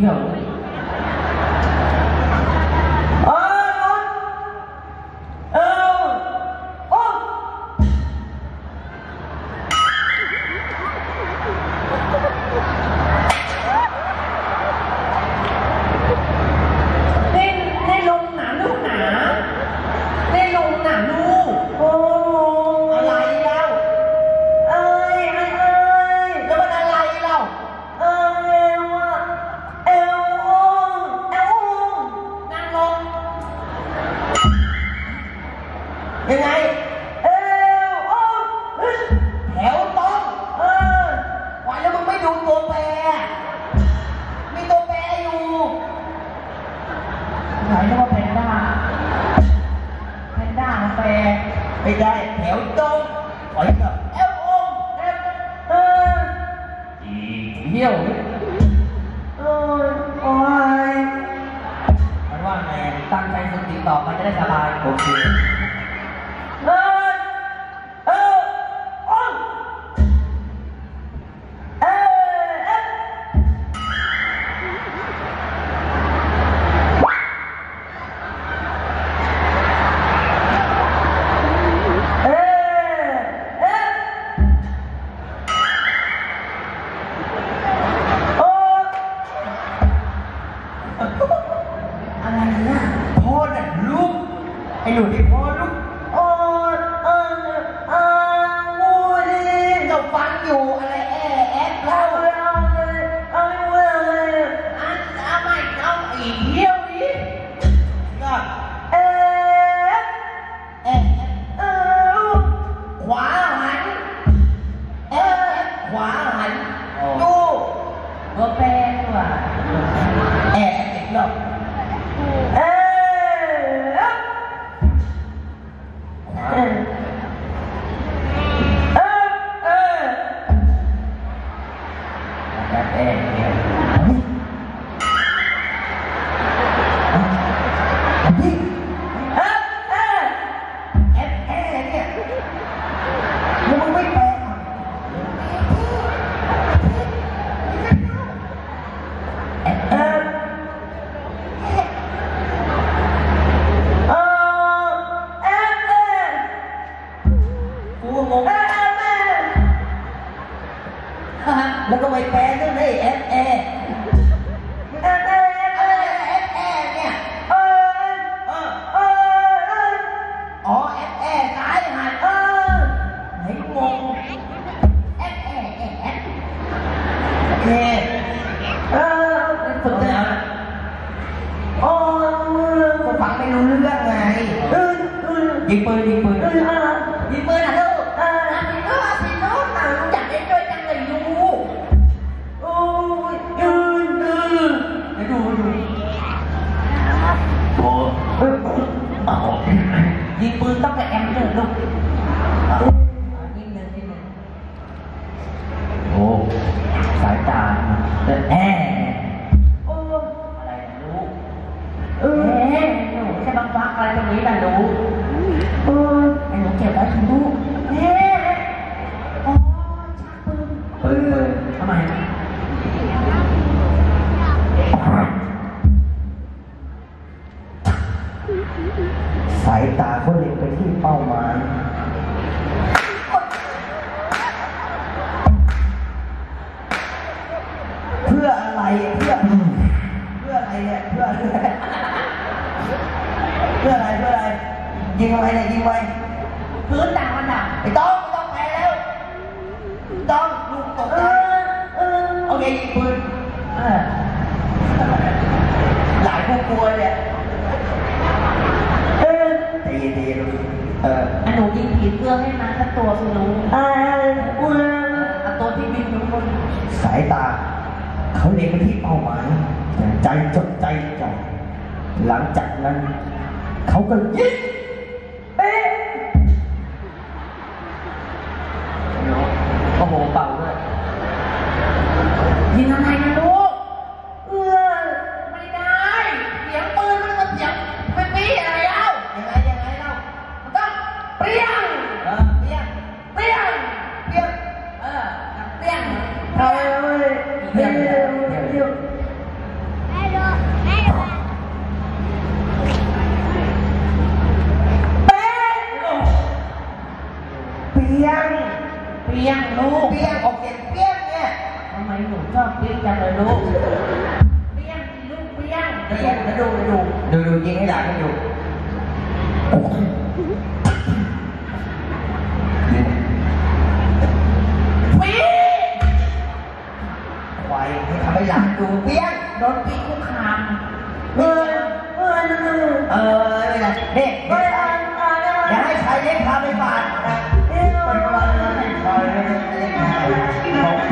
해요. bây giờ theo tôi hỏi là em ôm, em thì cũng nhiều ôi ôi anh nói là tăng tay xuống tiếng tỏ mà cái này là bài một chuyện อะไรเนี่ยโพสะลูกไอ้หนูที่โพสต์ กูงงแล้วก็ไปแปลด้วยนี่เอฟเอยิงปืนยิงปืน อะไรตรงนี้ล่ะหนูเออไอ้หนูเก็บไว้ถึงลูกเอ๊ะอ๋อชักปืนปืนทำไมสายตาเขาเล็งไปที่เป้ามา ไว้พื้นต่างมันหนักไอ้ต้องไม่ต้องแพ้แล้วต้องลูกตกใจโอเคยิงปืนหลายผู้กลัวเนี่ยดีดีเออหนูยิงผีเพื่อให้มาสักตัวสิลุงเอาตัวที่บินลุกคนสายตา เขาเล็งไปที่เป้าหมายใจจดใจจ่อหลังจากนั้น เขาก็ยิง ปี้ยงลูกเปี้ยงออกเสียงเปี้ยงเนี่ยทำไมหนูชอบเปี้ยงจังเลยลูกเปี้ยงสิลูกเปี้ยงเดี๋ยวดูเดี๋ยวดูเดี๋ยวดูดูยิงให้หลานให้ดูโอ้โหนี่ปี๊ควายให้ทำให้หลานดูเปี้ยงโดนปีคุกคามเออเออเออไม่เป็นไรนี่เดี๋ยวอย่าให้ใครเล่นพาไปบาดนะ Não.